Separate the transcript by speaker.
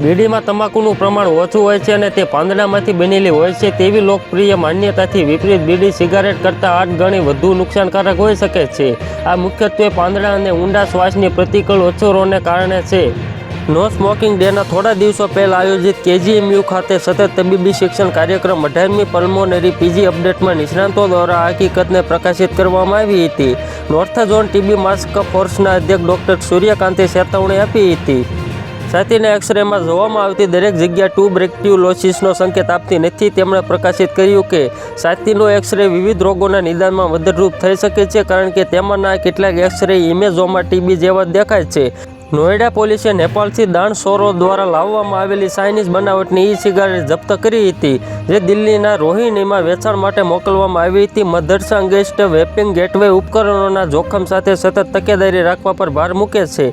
Speaker 1: બીડીમાં તમાકુનું પ્રમાણ ઓછું હોય છે અને તે પાંદડામાંથી બનેલી હોય છે તેવી લોકપ્રિય માન્યતાથી વિપરીત બીડી સિગારેટ કરતાં આઠ ગણી વધુ નુકસાનકારક હોઈ શકે છે. આ મુખ્યત્વે પાંદડા અને ઊંડા શ્વાસની પ્રતિકૂળ અસરોને કારણે છે. નો સ્મોકિંગ ડેના થોડા દિવસો પહેલા આયોજિત કેજીએમયુ ખાતે સતત તબીબી શિક્ષણ કાર્યક્રમ અઢારમી પલ્મોનરી પીજી અપડેટમાં નિષ્ણાંતો દ્વારા આ હકીકતને પ્રકાશિત કરવામાં આવી હતી. નોર્થ ઝોન ટીબી માસ્ક ફોર્સના અધ્યક્ષ ડૉક્ટર સૂર્યકાંતે ચેતવણી આપી હતી. છાતીના એક્સરેમાં જોવામાં આવતી દરેક જગ્યા ટ્યુબરેક્ટ્યુલોસિસનો સંકેત આપતી નથી. તેમણે પ્રકાશિત કર્યું કે છાતીનો એક્સરે વિવિધ રોગોના નિદાનમાં મદદરૂપ થઈ શકે છે, કારણ કે તેમાંના કેટલાક એક્સરે ઇમેજોમાં ટીબી જેવા દેખાય છે. નોઈડા પોલીસે નેપાળથી દાણ સોરો દ્વારા લાવવામાં આવેલી ચાઇનીઝ બનાવટની ઈ સિગારેટ જપ્ત કરી હતી, જે દિલ્હીના રોહિણીમાં વેચાણ માટે મોકલવામાં આવી હતી. મધરસા અંગેસ્ટ વેપિંગ ગેટવે ઉપકરણોના જોખમ સાથે સતત તકેદારી રાખવા પર ભાર મૂકે છે.